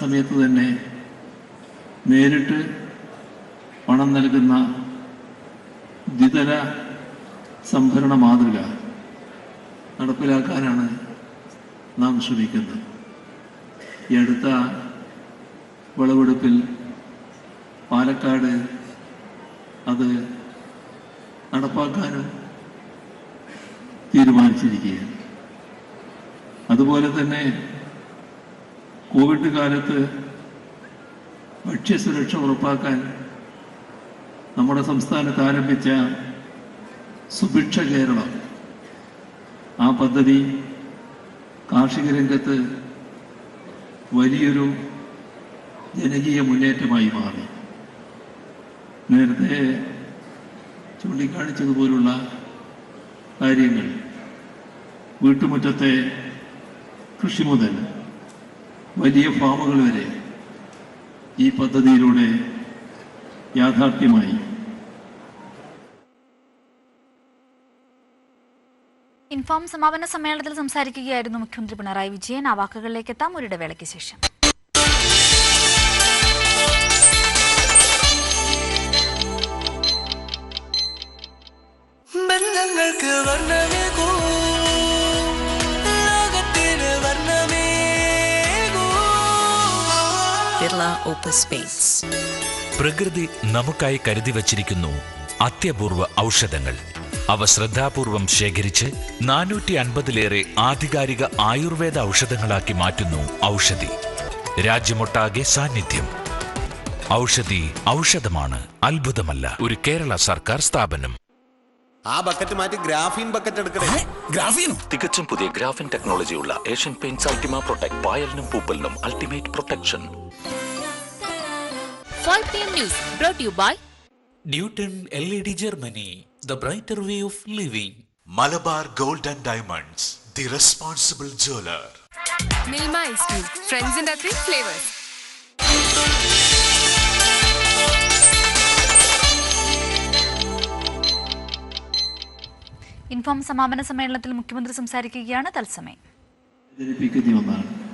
സമയത്ത് തന്നെ നേരിട്ട് പണം നൽകുന്ന ദ്വിതല സംഭരണ മാതൃക നടപ്പിലാക്കാനാണ് നാം ശ്രമിക്കുന്നത്. ഈ അടുത്ത വിളവെടുപ്പിൽ പാലക്കാട് അത് നടപ്പാക്കാനും തീരുമാനിച്ചിരിക്കുകയാണ്. അതുപോലെ തന്നെ കോവിഡ് കാലത്ത് ഭക്ഷ്യസുരക്ഷ ഉറപ്പാക്കാൻ നമ്മുടെ സംസ്ഥാനത്ത് ആരംഭിച്ച സുഭിക്ഷ കേരളം. ആ പദ്ധതി കാർഷിക രംഗത്ത് വലിയൊരു ജനകീയ മുന്നേറ്റമായി മാറി. നേരത്തെ ചൂണ്ടിക്കാണിച്ചതുപോലുള്ള കാര്യങ്ങൾ വീട്ടുമുറ്റത്തെ കൃഷി മുതൽ വലിയ ഫാമുകൾ വരെ ഈ പദ്ധതിയിലൂടെ യാഥാർത്ഥ്യമായി. ഇൻഫോം സമാപന സമ്മേളനത്തിൽ സംസാരിക്കുകയായിരുന്നു മുഖ്യമന്ത്രി പിണറായി വിജയൻ. ആ വാക്കുകളിലേക്ക് എത്താം. ഒരിടവേളയ്ക്ക് ശേഷം. ബന്ധങ്ങൾക്ക് വർണമേകൂ പ്രകൃതി നമുക്കായി കരുതി വച്ചിരിക്കുന്നു അത്യപൂർവ ഔഷധങ്ങൾ. അവ ശ്രദ്ധാപൂർവം ശേഖരിച്ച് നാനൂറ്റി അൻപതിലേറെ ആധികാരിക ആയുർവേദ ഔഷധങ്ങളാക്കി മാറ്റുന്നു ഔഷധി. രാജ്യമൊട്ടാകെ സാന്നിധ്യം. ഔഷധി ഔഷധമാണ് അത്ഭുതമല്ല. ഒരു കേരള സർക്കാർ സ്ഥാപനം. ആ ബക്കറ്റ് മാറ്റി ഗ്രാഫീൻ ബക്കറ്റ് എടുക്കണേ. ഗ്രാഫീനോ തികച്ചും പുതിയ ഗ്രാഫിൻ ടെക്നോളജിയുള്ള ഏഷ്യൻ പെയിന്റ്സ് അൾട്ടിമ പ്രൊട്ടക്ട് പായലിനും പൂപ്പലിനും ultimate protection 5 p.m. news brought to you by Newton L E D Germany the brighter way of living Malabar gold and diamonds the responsible jeweller Milma Ice Cream. Friends in inform സമാപന സമ്മേളനത്തിൽ മുഖ്യമന്ത്രി സംസാരിക്കുകയാണ്. തത്സമയം. ഒന്നാണ്.